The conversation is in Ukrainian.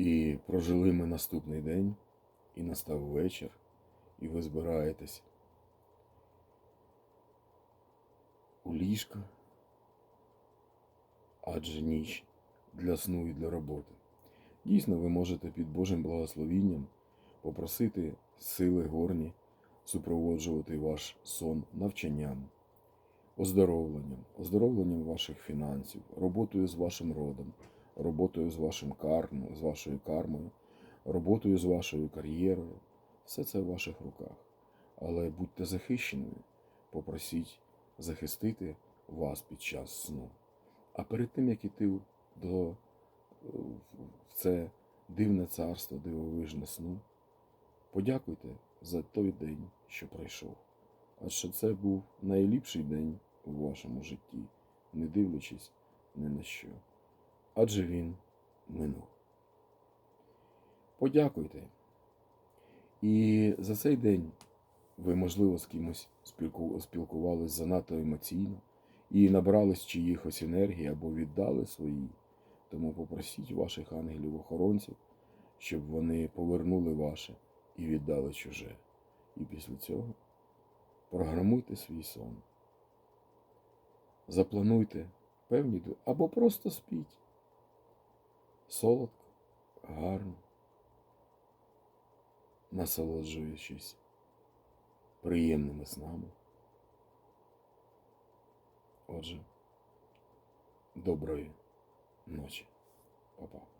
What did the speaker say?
І прожили ми наступний день, і настав вечір, і ви збираєтесь у ліжка, адже ніч для сну і для роботи. Дійсно, ви можете під Божим благословінням попросити сили горні супроводжувати ваш сон навчанням, оздоровленням, оздоровленням ваших фінансів, роботою з вашим родом, роботою з вашим кармою, з вашою кармою, роботою з вашою кар'єрою. Все це в ваших руках. Але будьте захищеними, попросіть захистити вас під час сну. А перед тим, як іти до е, в це дивне царство, дивовижне сну, подякуйте за той день, що пройшов. Адже це був найліпший день у вашому житті, не дивлячись ні на що. Адже він минув. Подякуйте. І за цей день ви, можливо, з кимось спілку- спілкувались занадто емоційно і набрались чиїхось енергії або віддали свої. Тому попросіть ваших ангелів-охоронців, щоб вони повернули ваше і віддали чуже. І після цього програмуйте свій сон. Заплануйте певні або просто спіть. Солодко, гарно, насолоджуючись приємними снами. Отже, доброї ночі, Па-па.